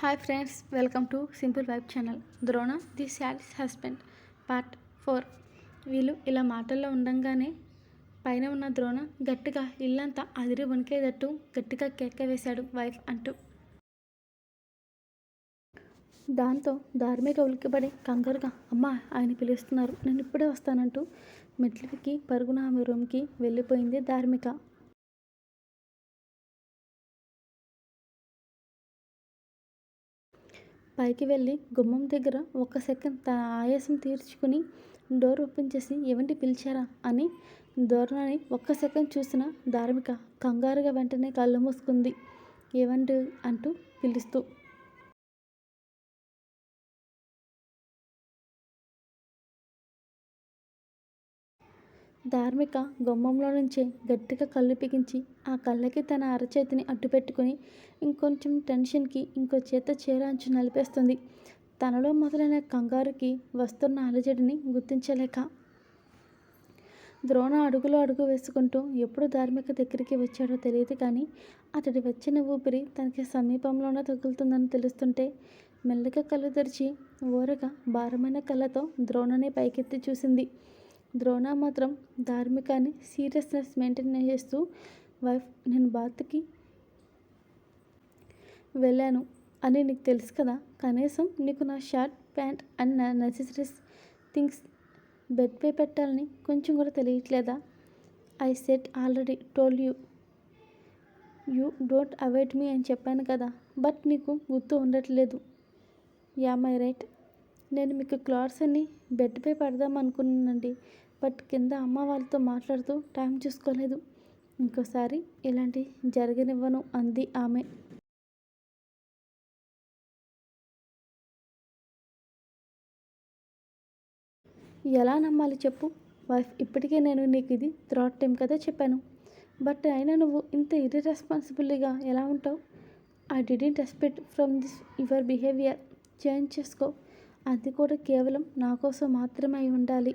Hi friends welcome to simple vibe channel Drona the sads husband part four వీళ్ళు ఇలా మాటల్లో ఉండంగానే పైన ఉన్న ద్రోణ గట్టిగా ఇల్లంతా అదిరి వణికేటట్టు గట్టిగా కేక వేశాడు వైఫ్ అంటూ. దాంతో ధార్మిక ఉలికిపడి కంగారుగా అమ్మ ఆయన పిలుస్తున్నారు. నేను ఇప్పుడే వస్తానంటూ మెట్లకి పరుగున ఆమె రూమ్కి వెళ్ళిపోయింది ధార్మిక. పైకి వెళ్ళి గుమ్మం దగ్గర ఒక్క సెకండ్ తన ఆయాసం తీర్చుకుని డోర్ ఓపెన్ చేసి ఏమంటి పిలిచారా? అని ధోరణని ఒక్క సెకండ్ చూసిన ధార్మిక కంగారుగా వెంటనే కళ్ళు మూసుకుంది. ఏమండు అంటూ పిలుస్తూ ధార్మిక గుమ్మంలో నుంచే గట్టిగా కళ్ళు పిగించి ఆ కళ్ళకి తన అరచేతిని అడ్డుపెట్టుకుని ఇంకొంచెం టెన్షన్కి ఇంకో చేత చీరాంచు నలిపేస్తుంది. తనలో మొదలైన కంగారుకి వస్తున్న అలజడిని గుర్తించలేక ద్రోణ అడుగులో అడుగు వేసుకుంటూ ఎప్పుడు ధార్మిక దగ్గరికి వచ్చాడో తెలియదు కానీ అతడి వచ్చిన ఊపిరి తనకి సమీపంలోనే తగులుతుందని తెలుస్తుంటే మెల్లగా కళ్ళు తెరిచి ఊరగా భారమైన కళ్ళతో ద్రోణని పైకెత్తి చూసింది. ద్రోణ మాత్రం ధార్మికాన్ని సీరియస్నెస్ మెయింటైన్ చేస్తూ వైఫ్ నేను బాత్కి వెళ్ళాను అని నీకు తెలుసు కదా. కనీసం నీకు నా షార్ట్ ప్యాంట్ అండ్ నా నెసెసరీస్ థింగ్స్ బెడ్పై పెట్టాలని కొంచెం కూడా తెలియట్లేదా? I said already told you you don't avoid me అని చెప్పాను కదా. బట్ నీకు గుర్తు ఉండట్లేదు. Yeah my right. నేను మీకు క్లాత్స్ అన్ని బెడ్పై పెడదాం అనుకున్నానండి. బట్ కింద అమ్మ వాళ్ళతో మాట్లాడుతూ టైం చూసుకోలేదు. ఇంకోసారి ఇలాంటి జరగనివ్వను అంది ఆమె. ఎలా నమ్మాలి చెప్పు? వైఫ్ ఇప్పటికే నేను నీకు ఇది థ్రాట్ టైం కదా చెప్పాను. బట్ అయినా నువ్వు ఇంత ఇర్రెస్పాన్సిబుల్గా ఎలా ఉంటావు? I didn't respect from this your behaviour. Change చేసుకో. అది కూడా కేవలం నా కోసం మాత్రమే అయి ఉండాలి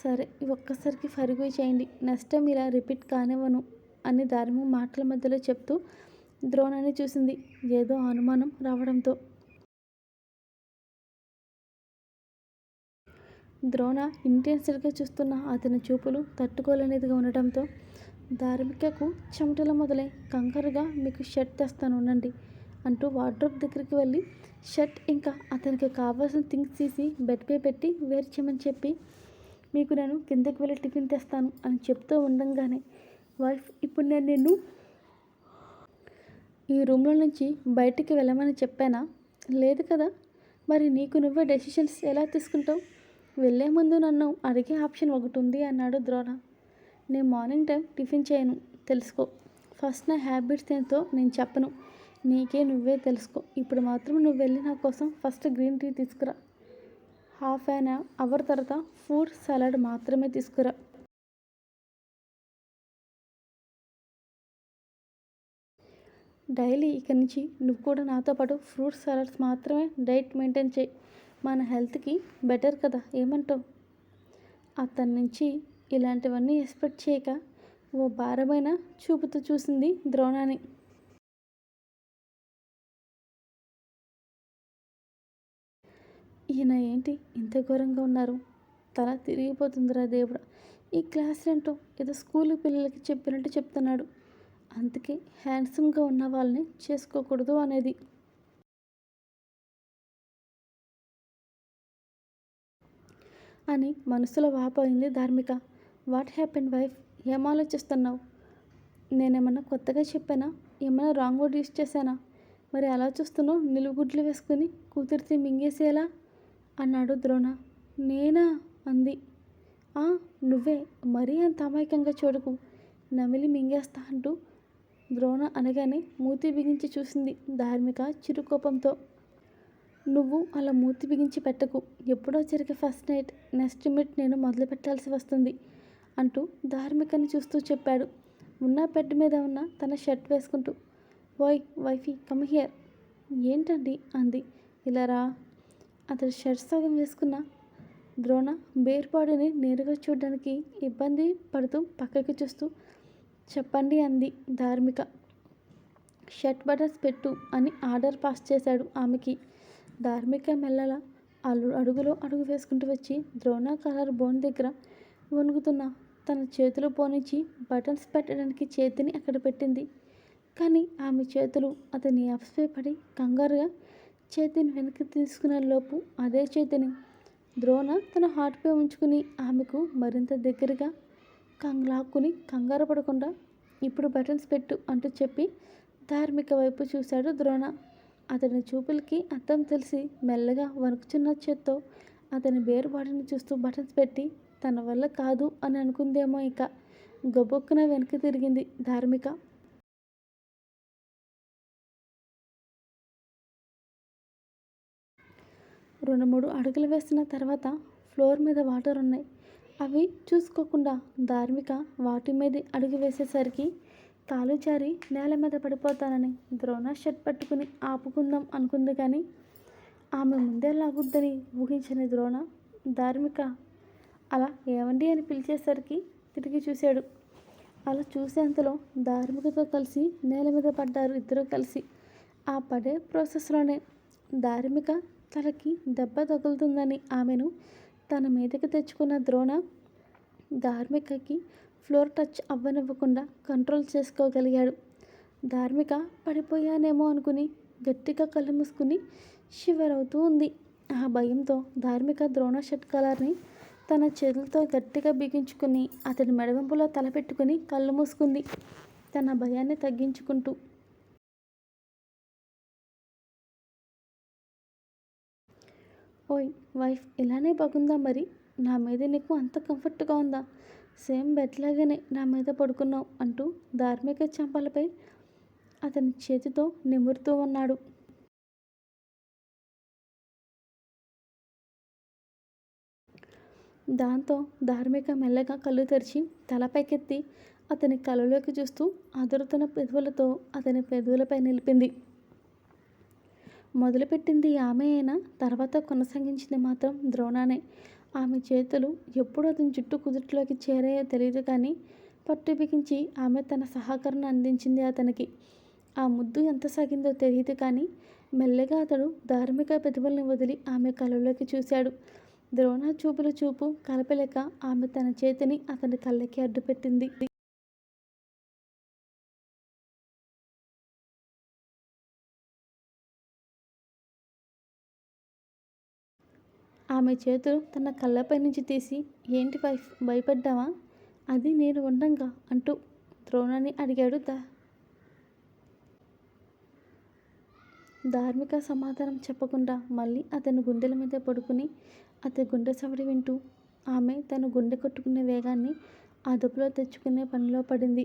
సరే ఒక్కసారికి ఫరిగు చేయండి. నెక్స్ట్ టైం ఇలా రిపీట్ కానివ్వను అని దారిము మాటల మధ్యలో చెప్తూ ద్రోణాన్ని చూసింది. ఏదో అనుమానం రావడంతో. ద్రోణ ఇంటెన్సివ్గా చూస్తున్న అతని చూపులు తట్టుకోలేనిదిగా ఉండటంతో ధార్మికకు చెమటలు మొదలై కంగారుగా మీకు షర్ట్ తెస్తాను ఉండండి అంటూ వార్డ్రోబ్ దగ్గరికి వెళ్ళి షర్ట్ ఇంకా అతనికి కావాల్సిన థింగ్స్ తీసి బెడ్పై పెట్టి వేరు చేయమని చెప్పి మీకు నేను కిందకి వెళ్ళి టిఫిన్ తెస్తాను అని చెప్తూ ఉండంగానే వైఫ్ ఇప్పుడు నేను నిన్ను ఈ రూమ్లో నుంచి బయటికి వెళ్ళమని చెప్పానా? లేదు కదా? మరి నీకు నువ్వే డెసిషన్స్ ఎలా తీసుకుంటావు? వెళ్ళే ముందు నన్ను అడిగే ఆప్షన్ ఒకటి ఉంది అన్నాడు ద్రోణ. నేను మార్నింగ్ టైం టిఫిన్ చేయను తెలుసుకో. ఫస్ట్ నా హ్యాబిట్స్ ఏంటో నేను చెప్పను. నీకే నువ్వే తెలుసుకో. ఇప్పుడు మాత్రం నువ్వు వెళ్ళి నా కోసం ఫస్ట్ గ్రీన్ టీ తీసుకురా. హాఫ్ అన్ అవర్ తర్వాత ఫ్రూట్ సలాడ్ మాత్రమే తీసుకురా. డైలీ ఇక నుంచి నువ్వు కూడా నాతో పాటు ఫ్రూట్ సలాడ్స్ మాత్రమే డైట్ మెయింటైన్ చేయి. మన హెల్త్కి బెటర్ కదా ఏమంటావు? అతని నుంచి ఇలాంటివన్నీ ఎక్స్పెక్ట్ చేయక ఓ భారమైన చూపుతూ చూసింది ద్రోణాని. ఈయన ఏంటి ఇంత ఘోరంగా ఉన్నారు? తల తిరిగిపోతుందిరా దేవుడు. ఈ క్లాస్ ఏంటో ఏదో స్కూల్ పిల్లలకి చెప్పినట్టు చెప్తున్నాడు. అందుకే హ్యాండ్సమ్గా ఉన్న వాళ్ళని చేసుకోకూడదు అనేది. అని మనసులో వాపోయింది ధార్మిక. వాట్ హ్యాపెన్ వైఫ్ ఏం ఆలోచిస్తున్నావు? నేనేమన్నా కొత్తగా చెప్పానా? ఏమైనా రాంగ్ వర్డ్ యూస్ చేశానా? మరి అలా చూస్తున్నావు? నిలువుగుడ్లు వేసుకుని కూతురితే మింగేసేలా? అన్నాడు ద్రోణ. నేనా? అంది. ఆ నువ్వే. మరీ అంత అమాయకంగా చూడకు. నమిలి మింగేస్తా అంటూ ద్రోణ అనగానే మూతి బిగించి చూసింది ధార్మిక చిరుకోపంతో. నువ్వు అలా మూతి బిగించి పెట్టకు. ఎప్పుడో జరిగే ఫస్ట్ నైట్ నెక్స్ట్ మీట్ నేను మొదలు పెట్టాల్సి వస్తుంది. అంటూ ధార్మికని చూస్తూ చెప్పాడు. ఉన్న బెడ్ మీద ఉన్న తన షర్ట్ వేసుకుంటూ వై వైఫీ కమ్ హియర్. ఏంటండి? అంది. ఇలా రా. అతడు షర్ట్ సగం వేసుకున్న ద్రోణ బేర్పాడుని నేరుగా చూడడానికి ఇబ్బంది పడుతూ పక్కకి చూస్తూ చెప్పండి అంది ధార్మిక. షర్ట్ బటన్స్ పెట్టు అని ఆర్డర్ పాస్ చేశాడు ఆమెకి. ధార్మిక మెల్లల అలు అడుగులో అడుగు వేసుకుంటూ వచ్చి ద్రోణ కలర్ బోన్ దగ్గర వణుకుతున్న. తన చేతులు పోనిచ్చి బటన్స్ పెట్టడానికి చేతిని అక్కడ పెట్టింది. కానీ ఆమె చేతులు అతని అప్స్పై పడి కంగారుగా చేతిని వెనక్కి తీసుకునే లోపు అదే చేతిని ద్రోణ తన హార్ట్పై ఉంచుకుని ఆమెకు మరింత దగ్గరగా కంగ లాక్కుని కంగారు పడకుండా ఇప్పుడు బటన్స్ పెట్టు అంటూ చెప్పి ధార్మిక వైపు చూశాడు ద్రోణ. అతని చూపులకి అర్థం తెలిసి మెల్లగా వణుకుచున్న చేత్తో అతని బేరు బాడీని చూస్తూ బటన్స్ పెట్టి తన వల్ల కాదు అని అనుకుందేమో ఇక. గబొక్కున వెనక్కి తిరిగింది ధార్మిక. రెండు మూడు అడుగులు వేసిన తర్వాత ఫ్లోర్ మీద వాటర్ ఉన్నాయి. అవి చూసుకోకుండా ధార్మిక వాటి మీద అడుగు వేసేసరికి కాలు జారి నేల మీద పడిపోతానని ద్రోణ షర్ట్ పట్టుకుని ఆపుకుందాం అనుకుంది కానీ ఆమె ముందే లాగుద్దని ఊహించని ద్రోణ ధార్మిక అలా ఏమండి అని పిలిచేసరికి తిరిగి చూశాడు. అలా చూసేంతలో ధార్మికతో కలిసి నేల మీద పడ్డారు ఇద్దరు కలిసి. ఆ పడే ప్రాసెస్లోనే ధార్మిక తలకి దెబ్బ తగులుతుందని ఆమెను తన మీదకి తెచ్చుకున్న ద్రోణ ధార్మికకి ఫ్లోర్ టచ్ అవ్వనివ్వకుండా కంట్రోల్ చేసుకోగలిగాడు. ధార్మిక పడిపోయానేమో అనుకుని గట్టిగా కళ్ళు మూసుకుని షివర్ అవుతూ ఉంది. ఆ భయంతో ధార్మిక ద్రోణ షర్ట్ కలర్ని తన చేతులతో గట్టిగా బిగించుకుని అతడి మెడవెంపులో తలపెట్టుకుని కళ్ళు మూసుకుంది. తన భయాన్ని తగ్గించుకుంటూ ఓయ్ వైఫ్ ఇలానే బాగుందా మరి? నా మీద నీకు అంత కంఫర్ట్గా ఉందా? సేమ్ బెడ్ లాగానే నా మీద పడుకున్నావు అంటూ ధార్మిక చంపలపై అతని చేతితో నిమురుతూ ఉన్నాడు. దాంతో ధార్మిక మెల్లగా కళ్ళు తెరిచి తలపైకెత్తి అతని కళ్ళలోకి చూస్తూ అదురుతున్న పెదవులతో అతని పెదవులపై నిలిపింది. మొదలుపెట్టింది ఆమె అయినా తర్వాత కొనసాగించింది మాత్రం ద్రోణానే. ఆమె చేతులు ఎప్పుడు అతని జుట్టు కుదుట్లోకి చేరాయో తెలియదు కానీ పట్టు బిగించి ఆమె తన సహకరణ అందించింది అతనికి. ఆ ముద్దు ఎంత సాగిందో తెలియదు కానీ మెల్లగా అతడు ధార్మిక ప్రతిభల్ని వదిలి ఆమె కళ్ళలోకి చూశాడు. ద్రోణ చూపుల చూపు కలపలేక ఆమె తన చేతిని అతని కళ్ళకి అడ్డుపెట్టింది. ఆమె చేతులు తన కళ్ళపై నుంచి తీసి ఏంటి వైఫ్ భయపడ్డావా? అది నేను ఉండంగా అంటూ ద్రోణాన్ని అడిగాడు దా. ధార్మిక సమాధానం చెప్పకుండా మళ్ళీ అతని గుండెల మీద పడుకుని అతని గుండె సవడి వింటూ ఆమె తన గుండె కొట్టుకునే వేగాన్ని అదుపులో తెచ్చుకునే పనిలో పడింది.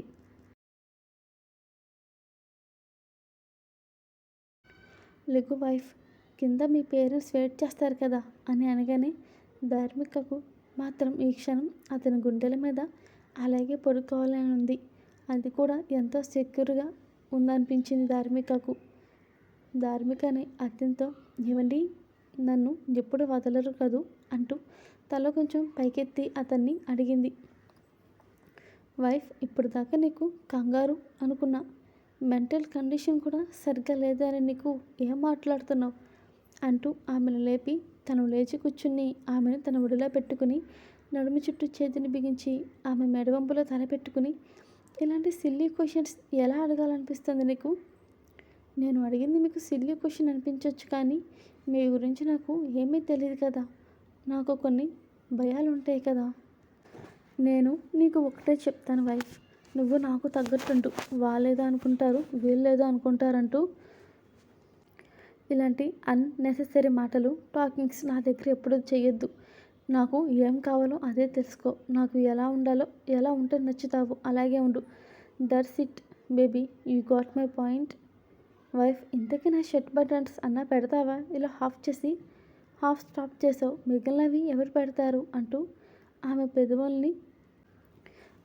లెగు వైఫ్ కింద మీ పేరెంట్స్ వెయిట్ చేస్తారు కదా అని అనగానే ధార్మికకు మాత్రం ఈ క్షణం అతని గుండెల మీద అలాగే పడుకోవాలని ఉంది అది కూడా ఎంతో సెక్యూర్గా ఉందనిపించింది ధార్మికకు. ధార్మికని అత్యంత ఏమండి నన్ను ఎప్పుడు వదలరు కదూ? అంటూ తల కొంచెం పైకెత్తి అతన్ని అడిగింది. వైఫ్ ఇప్పుడు దాకా నీకు కంగారు అనుకున్నా. మెంటల్ కండిషన్ కూడా సరిగ్గా లేదని నీకు ఏం మాట్లాడుతున్నావు? అంటూ ఆమెను లేపి తను లేచి కూర్చుని ఆమెను తన ఒడిలో పెట్టుకుని నడుము చుట్టూ చేతిని బిగించి ఆమె మెడవంపులో తల పెట్టుకుని ఇలాంటి సిల్లీ క్వశ్చన్స్ ఎలా అడగాలనిపిస్తుంది నీకు? నేను అడిగింది మీకు సిల్లీ క్వశ్చన్ అనిపించవచ్చు కానీ మీ గురించి నాకు ఏమీ తెలియదు కదా. నాకు కొన్ని భయాలు ఉంటాయి కదా. నేను నీకు ఒకటే చెప్తాను వైఫ్ నువ్వు నాకు తగ్గట్టు వాళ్ళేదో అనుకుంటారు వీళ్ళేదో అనుకుంటారంటూ ఇలాంటి అన్నెసెసరీ మాటలు టాకింగ్స్ నా దగ్గర ఎప్పుడూ చేయొద్దు నాకు ఏం కావాలో అదే తెలుసుకో. నాకు ఎలా ఉండాలో ఎలా ఉంటే నచ్చుతావు అలాగే ఉండు. That's it baby you got my point wife ఇంతకీ నా షర్ట్ బటన్స్ అన్నా పెడతావా? ఇలా హాఫ్ చేసి హాఫ్ స్టాప్ చేసావు. మిగిలినవి ఎవరు పెడతారు? అంటూ ఆమె పెదవుల్ని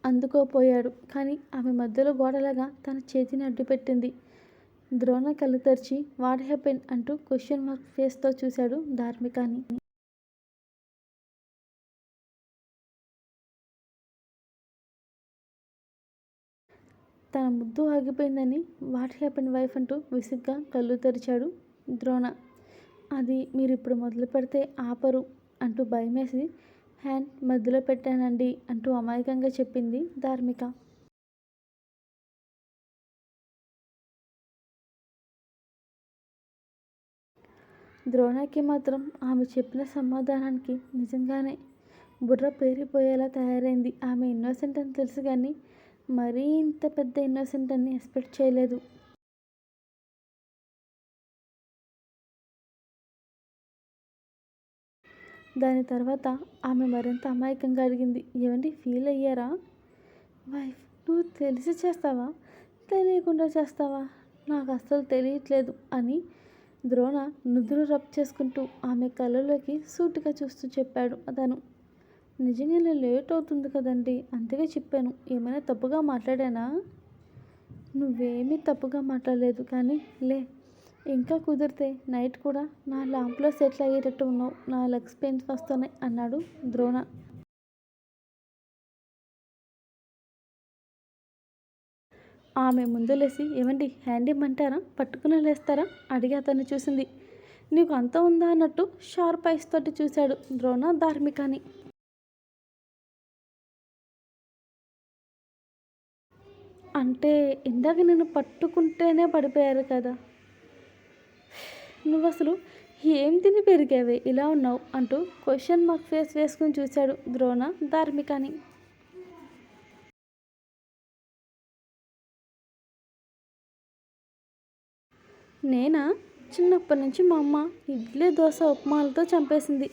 అందుకోపోయాడు. కానీ ఆమె మధ్యలో గోడలాగా తన చేతిని అడ్డుపెట్టింది. ద్రోణ కళ్ళు తెరిచి వాట్ హ్యాపెన్? అంటూ క్వశ్చన్ మార్క్ ఫేస్తో చూశాడు ధార్మికాని తన ముద్దు ఆగిపోయిందని వాట్ హ్యాపెన్ వైఫ్ అంటూ విసుగ్గా కళ్ళు తెరిచాడు ద్రోణ. అది మీరు ఇప్పుడు మొదలు పెడితే ఆపరు అంటూ భయమేసి హ్యాండ్ మధ్యలో పెట్టానండి అంటూ అమాయకంగా చెప్పింది ధార్మిక. ద్రోణకి మాత్రం ఆమె చెప్పిన సమాధానానికి నిజంగానే బుర్ర పేరిపోయేలా తయారైంది. ఆమె ఇన్నోసెంట్ అని తెలుసు కానీ మరీ ఇంత పెద్ద ఇన్నోసెంట్ అని ఎక్స్పెక్ట్ చేయలేదు. దాని తర్వాత ఆమె మరింత అమాయకంగా అడిగింది. ఏమండి ఫీల్ అయ్యారా? వైఫ్ నువ్వు తెలిసి చేస్తావా? తెలియకుండా చేస్తావా? నాకు అస్సలు తెలియట్లేదు అని ద్రోణ నుదురు రబ్ చేసుకుంటూ ఆమె కళ్ళలోకి సూటిగా చూస్తూ చెప్పాడు అతను. నిజంగానే లేట్ అవుతుంది కదండి. అందుకే చెప్పాను ఏమైనా తప్పుగా మాట్లాడానా? నువ్వేమీ తప్పుగా మాట్లాడలేదు కానీ లే ఇంకా కుదిరితే నైట్ కూడా నా ల్యాంప్లో సెటిల్ అయ్యేటట్టు ఉన్నావు నా లెగ్స్ పెయిన్స్ వస్తున్నాయి అన్నాడు ద్రోణ. ఆమె ముందు లేసి ఏమండి హ్యాండ్ ఇమ్మంటారా? పట్టుకుని లేస్తారా? అడిగి అతన్ని చూసింది. నీకు అంత ఉందా అన్నట్టు షార్ప్ ఐస్ తోటి చూశాడు ద్రోణ ధార్మికాని. అంటే ఇందాక నేను పట్టుకుంటేనే పడిపోయారు కదా. నువ్వు అసలు ఏం తిని పెరిగావే? ఇలా ఉన్నావు అంటూ క్వశ్చన్ మార్క్ ఫేస్ వేసుకుని చూశాడు ద్రోణ ధార్మికాని. నేనా? చిన్నప్పటి నుంచి మా అమ్మ ఇడ్లీ దోశ ఉప్మాలతో చంపేసింది.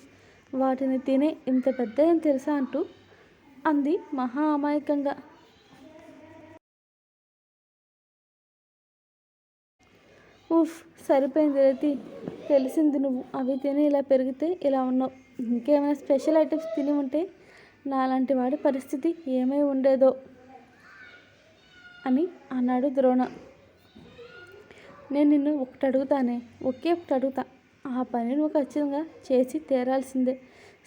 వాటిని తినే ఇంత పెద్ద ఏం తెలుసా అంటూ అంది మహా అమాయకంగా. ఉఫ్ సరిపోయింది రతి. తెలిసింది నువ్వు. అవి తిని ఇలా పెరిగితే ఇలా ఉన్నావు. ఇంకేమైనా స్పెషల్ ఐటమ్స్ తిని ఉంటే నాలాంటి వాడి పరిస్థితి ఏమై ఉండేదో అని అన్నాడు ద్రోణ. నేను నిన్ను ఒకటి అడుగుతానే? ఒకే ఒకటి అడుగుతా. ఆ పని నువ్వు ఖచ్చితంగా చేసి తీరాల్సిందే.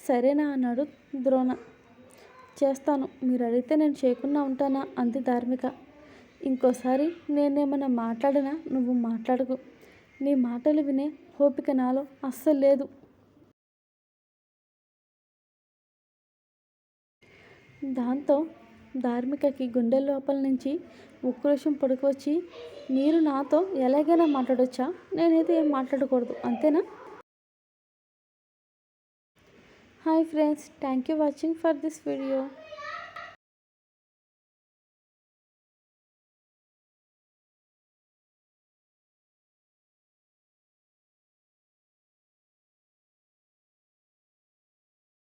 సరేనా? అన్నాడు ద్రోణ. చేస్తాను. మీరు అడిగితే నేను చేయకుండా ఉంటానా? అంది ధార్మిక. ఇంకోసారి నేనేమైనా మాట్లాడినా నువ్వు మాట్లాడకు. నీ మాటలు వినే ఓపిక నాలో అస్సలు లేదు. దాంతో ధార్మికకి గుండె లోపల నుంచి ఉక్రోషం పడుకొచ్చి మీరు నాతో ఎలాగైనా మాట్లాడొచ్చా? నేనైతే ఏం మాట్లాడకూడదు అంతేనా? Hi friends thank you watching for this video.